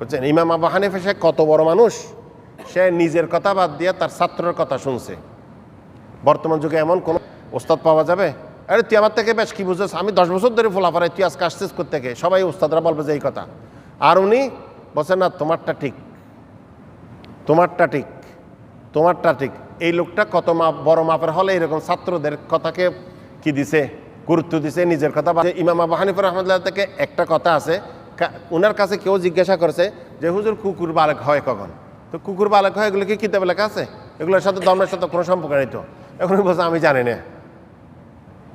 বুঝছেন? ইমাম আবু হানিফা সে কত বড় মানুষ? সে নিজের কথা বাদ দিয়ে তার ছাত্রের কথা শুনছে। বর্তমান যুগে এমন কোন ওস্তাদ পাওয়া যাবে? আরে তুই আমার থেকে বেশ কি বুঝেছ? আমি দশ বছর ধরে ফোলাফারাই তুই আজকে আসছিস থেকে সবাই ওস্তাদরা বলবে যে এই কথা। আর উনি বলছেন, না, তোমারটা ঠিক। তোমারটা ঠিক। তোমারটা ঠিক। এই লোকটা কত মাপ বড় মাপের হলে এরকম ছাত্রদের কথাকে কি দিছে? গুরুত্ব দিছে, নিজের কথা ইমাম আবু হানিফুর রহমতুল্লাহ থেকে একটা কথা আছে। ওনার কাছে কেউ জিজ্ঞাসা করছে যে, হুজুর, কুকুর বালক হয় কখন? তো কুকুর বালক হয়, এগুলো কি কিতাবে লেখা আছে? এগুলোর সাথে ধর্মের সাথে কোনো সম্পর্ক নেই তো। এখন বলছে, আমি জানি না।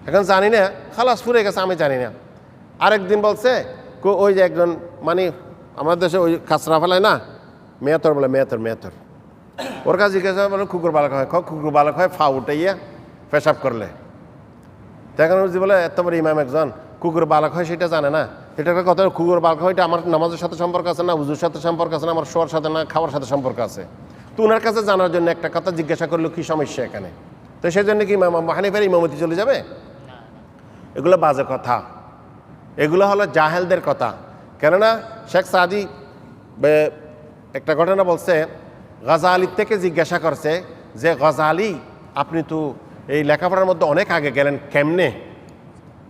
এখন জানি না, খালাস ফুরে গেছে, আমি জানি না। আরেকদিন বলছে ওই যে একজন মানে আমাদের দেশে ওই কাঁচরা ফেলায় না, মেয়াতর বলে, মেয়াতর মেয়াতর। ওর কাছে জিজ্ঞাসা বলে, কুকুর বালক হয় কুকুর বালক হয় ফা উঠাইয়া পেশাব করলে। তখন বলে, এত বড় ইমাম একজন, কুকুর বালক হয়, সেটা জানে না। এটা একটা কথা কুকুর বালক এটা আমার নামাজের সাথে সম্পর্ক আছে না উজুর সাথে সম্পর্ক আছে না, আমার শোয়ার সাথে না, খাওয়ার সাথে সম্পর্ক আছে। তো ওনার কাছে জানার জন্য একটা কথা জিজ্ঞাসা করল, কি সমস্যা এখানে? তো সেই জন্য কি হানিফার ইমামতি চলে যাবে? এগুলো বাজে কথা। এগুলো হলো জাহেলদের কথা। কেননা শেখ সাদি একটা ঘটনা বলছে গজালির থেকে জিজ্ঞাসা করছে যে গজালি আপনি তো এই লেখাপড়ার মধ্যে অনেক আগে গেলেন, কেমনে?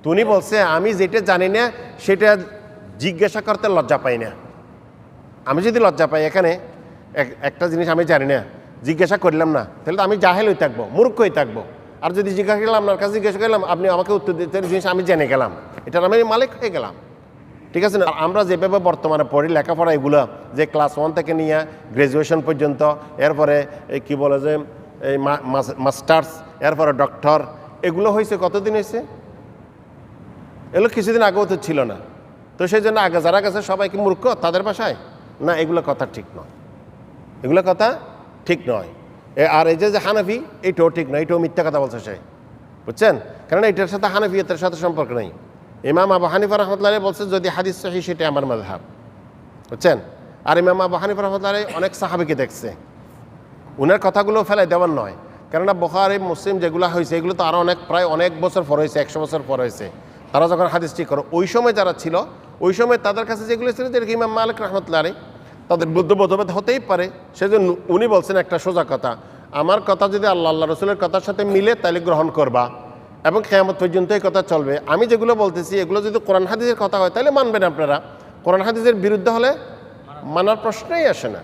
তুমি বলছে, আমি যেটা জানি না, সেটা জিজ্ঞাসা করতে লজ্জা পাই না। আমি যদি লজ্জা পাই, এখানে এক- একটা জিনিস আমি জানি না, জিজ্ঞাসা করলাম না, তাহলে তো আমি জাহেল হয়ে থাকব, মূর্খ হয়ে থাকব। আর যদি জিজ্ঞাসা করলাম আপনার কাছে জিজ্ঞাসা করলাম, আপনি আমাকে উত্তর দিতে জিনিস আমি জেনে গেলাম। এটার আমি মালিক হয়ে গেলাম। ঠিক আছে না? আমরা যেভাবে বর্তমানে পড়ি, লেখাপড়া এগুলো যে ক্লাস ওয়ান থেকে নিয়ে গ্রাজুয়েশন পর্যন্ত, এরপরে কী বলে যে, এই মাস্টার্স, এরপরে ডক্টর, এগুলো হয়েছে, কতদিন হয়েছে? এগুলো কিছুদিন আগেও তো ছিল না। তো সেই জন্য আগে যারা গেছে সবাইকে মূর্খ, তাদের ভাষায় না, এগুলো কথা ঠিক নয়। এগুলো কথা ঠিক নয়। আর এই যে হানাফি, এইটাও ঠিক নয় এটাও মিথ্যা কথা বলছে সে। বুঝছেন? কারণ এটার সাথে হানাফিয়তের সাথে সম্পর্ক নেই। ইমাম আবু হানিফা রহমতুল্লাহ বলছে, যদি হাদিস সহি সেটা আমার মাঝহাব বুঝছেন? আর ইমাম আবু হানিফা রহমতুল্লাহ অনেক সাহাবিকে দেখছে। উনার কথাগুলো ফেলাই দেওয়ার নয়। কেননা বখারি, মুসলিম যেগুলো হয়েছে এগুলো তো আরও অনেক, প্রায় অনেক বছর পর হয়েছে একশো বছর পর হয়েছে তারা যখন হাদিস ঠিক করো, ওই সময় যারা ছিল, ওই সময় তাদের কাছে যেগুলো ছিল, যেরকম ইমাম মালিক রহমতুল্লাহ আলী তাদের বুদ্ধ বোধবোধ হতেই পারে। সেজন্য উনি বলছেন একটা সোজা কথা, আমার কথা যদি আল্লাহ আল্লাহ রসুলের কথার সাথে মিলে, তাহলে গ্রহণ করবা। এবং কেয়ামত পর্যন্ত এই কথা চলবে। আমি যেগুলো বলতেছি, এগুলো যদি কোরআন হাদিসের কথা হয়, তাহলে মানবেন আপনারা। কোরআন হাদিসের বিরুদ্ধে হলে মানার প্রশ্নই আসে না।